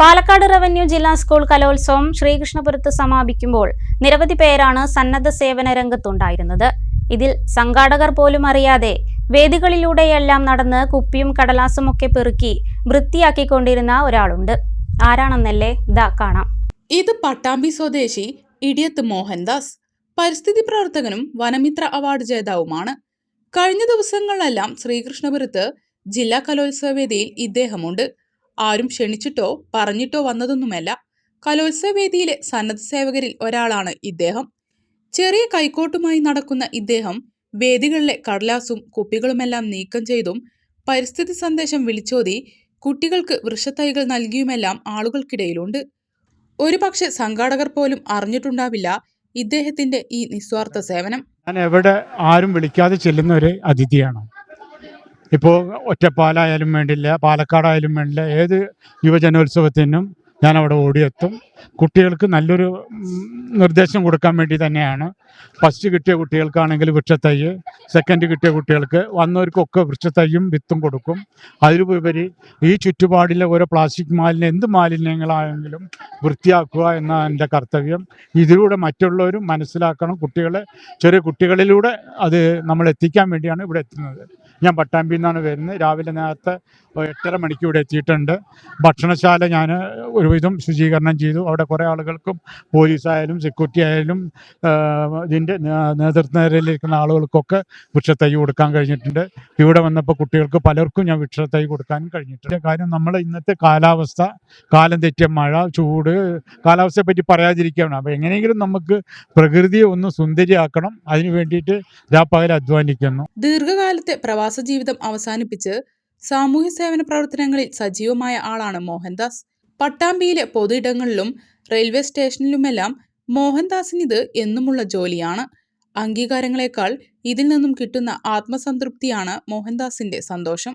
Palakkad revenue ജില്ലാ school കലോത്സവം ശ്രീകൃഷ്ണപുരത്ത് സമാപിക്കുമ്പോൾ നിരവധി പേരാണ് സന്നദ്ധ സേവന രംഗത്തുണ്ടായിരുന്നത്. ഇതിൽ സംഘാടകർ പോലും അറിയാതെ വേദികളിലൂടെയെല്ലാം നടന്ന് കുപ്പിയും കടലാസുമൊക്കെ പെറുക്കി വൃത്തിയാക്കിക്കൊണ്ടിരുന്ന ഒരാളുണ്ട്. ആരാണെന്നല്ലേ ഇതാ കാണാം. ഇത് പട്ടാമ്പി സ്വദേശി ഇടിയത്ത് മോഹൻദാസ്. പരിസ്ഥിതി പ്രവർത്തകനും വനമിത്ര അവാർഡ് ജേതാവുമാണ്. കഴിഞ്ഞ ദിവസങ്ങളിലെല്ലാം ശ്രീകൃഷ്ണപുരത്ത് ജില്ലാ കലോത്സവ വേദിയിൽ ഇദ്ദേഹമുണ്ട്. ആരും ക്ഷണിച്ചിട്ടോ പറഞ്ഞിട്ടോ വന്നതൊന്നുമല്ല. കലോത്സവ വേദിയിലെ സന്നദ്ധ സേവകരിൽ ഒരാളാണ് ഇദ്ദേഹം. ചെറിയ കൈക്കോട്ടുമായി നടക്കുന്ന ഇദ്ദേഹം വേദികളിലെ കടലാസും കുപ്പികളുമെല്ലാം നീക്കം ചെയ്തും പരിസ്ഥിതി സന്ദേശം വിളിച്ചോതി കുട്ടികൾക്ക് വൃക്ഷത്തൈകൾ നൽകിയുമെല്ലാം ആളുകൾക്കിടയിലുണ്ട്. ഒരുപക്ഷെ സംഘാടകർ പോലും അറിഞ്ഞിട്ടുണ്ടാവില്ല ഇദ്ദേഹത്തിന്റെ ഈ നിസ്വാർത്ഥ സേവനം. ഞാൻ എവിടെ ആരും വിളിക്കാതെ ചെല്ലുന്ന ഒരു അതിഥിയാണ്. ഇപ്പോൾ ഒറ്റപ്പാലായാലും വേണ്ടില്ല പാലക്കാടായാലും വേണ്ടില്ല ഏത് യുവജനോത്സവത്തിനും ഞാൻ അവിടെ ഓടിയെത്തും. കുട്ടികൾക്ക് നല്ലൊരു നിർദ്ദേശം കൊടുക്കാൻ വേണ്ടി തന്നെയാണ്. ഫസ്റ്റ് കിട്ടിയ കുട്ടികൾക്കാണെങ്കിൽ വൃക്ഷത്തൈ സെക്കൻഡ് കിട്ടിയ കുട്ടികൾക്ക് വന്നവർക്കൊക്കെ വൃക്ഷത്തൈയും വിത്തും കൊടുക്കും. അതിലുപരി ഈ ചുറ്റുപാടിലെ ഓരോ പ്ലാസ്റ്റിക് മാലിന്യം എന്ത് മാലിന്യങ്ങളായെങ്കിലും വൃത്തിയാക്കുക എന്ന എന്റെ കർത്തവ്യം. ഇതിലൂടെ മറ്റുള്ളവരും മനസ്സിലാക്കണം കുട്ടികളെ. ചെറിയ കുട്ടികളിലൂടെ അത് നമ്മൾ എത്തിക്കാൻ വേണ്ടിയാണ് ഇവിടെ എത്തുന്നത്. ഞാൻ പട്ടാമ്പിയിൽ നിന്നാണ് വരുന്നത്. രാവിലെ നേരത്തെ എട്ടര മണിക്ക് ഇവിടെ എത്തിയിട്ടുണ്ട്. ഭക്ഷണശാല ഞാൻ ഒരുവിധം ശുചീകരണം ചെയ്തു. അവിടെ കുറേ ആളുകൾക്കും പോലീസായാലും സെക്യൂരിറ്റി ആയാലും ഇതിന്റെ നേ- നേതൃത്വ നിരയിലിരിക്കുന്ന ആളുകൾക്കൊക്കെ വൃക്ഷത്തൈ കൊടുക്കാൻ കഴിഞ്ഞിട്ടുണ്ട്. ഇവിടെ വന്നപ്പോൾ കുട്ടികൾക്ക് പലർക്കും ഞാൻ വൃക്ഷത്തൈ കൊടുക്കാൻ കഴിഞ്ഞിട്ടുണ്ട്. കാര്യം നമ്മൾ ഇന്നത്തെ കാലാവസ്ഥ കാലം തെറ്റിയ മഴ ചൂട് കാലാവസ്ഥയെ പറ്റി പറയാതിരിക്കുകയാണ്. അപ്പോൾ എങ്ങനെയെങ്കിലും നമുക്ക് പ്രകൃതിയെ ഒന്ന് സുന്ദരിയാക്കണം. അതിന് വേണ്ടിയിട്ട് രാപ്പകൽ അധ്വാനിക്കുന്നു. ദീർഘകാലത്തെ പ്രവാസ ജീവിതം അവസാനിപ്പിച്ച് സാമൂഹ്യ സേവന പ്രവർത്തനങ്ങളിൽ സജീവമായ ആളാണ് മോഹൻദാസ്. പട്ടാമ്പിയിലെ പൊതു ഇടങ്ങളിലും റെയിൽവേ സ്റ്റേഷനിലുമെല്ലാം മോഹൻദാസിന് ഇത് എന്നുമുള്ള ജോലിയാണ്. അംഗീകാരങ്ങളെക്കാൾ ഇതിൽ നിന്നും കിട്ടുന്ന ആത്മസംതൃപ്തിയാണ് മോഹൻദാസിന്റെ സന്തോഷം.